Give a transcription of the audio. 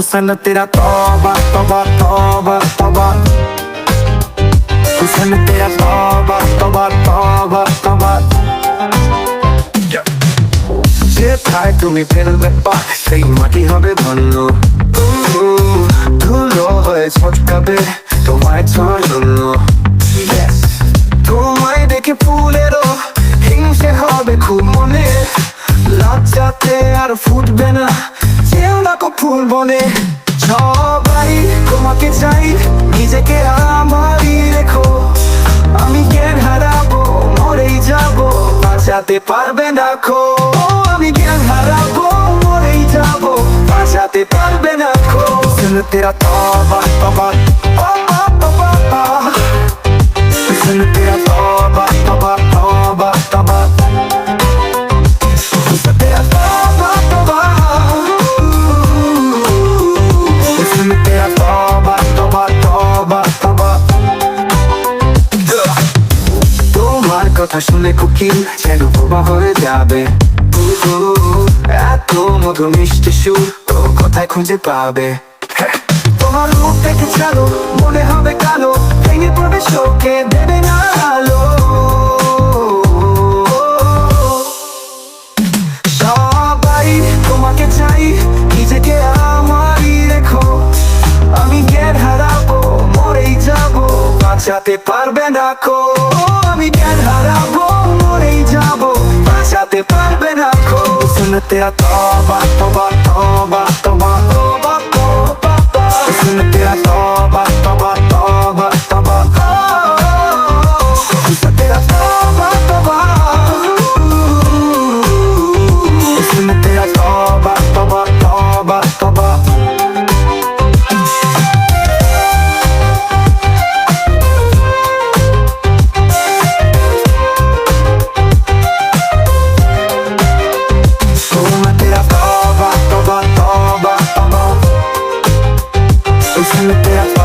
हुसन तेरा तौबा तौबा तौबा तौबा हुसन तेरा तौबा तौबा तौबा तौबा যেথায় তুমি ফেলবে পা সেই মাটি হবে ধন্য উম, ধুলো হয়ে ছটকাবে তোমায় ছোঁয়ার জন্য Yes. তোমায় দেখে ফুলেরও হিংসে হবে খুব মনে লজ্জাতে আর ফুটবে না যেও না কো ফুল বনে সবাই তোমাকে চাই, নিজেকে আমারই রেখো। আমি জ্ঞান হারাবো, মরেই যাব, বাঁচাতে পারবে না খো। আমি জ্ঞান হারাবো, মরেই যাব, বাঁচাতে পারবে না খো। তেরা তবা কথা শুনে কুকিল যেন বোবা হয়ে যাবে। এত মধু মিষ্টি সুর তো কোথায় খুঁজে পাবে। তোমার রূপ মনে হবে কালো, ভেঙে পড়বে শোকে, দেবে না আলো। সবাই তোমাকে চাই, নিজেকে আমারই রেখো। আমি জ্ঞান হারাবো, মরেই যাব, বাঁচাতে পারবে না কো। আমি জ্ঞান শুনতে তবা তবা তবা তবা Yeah.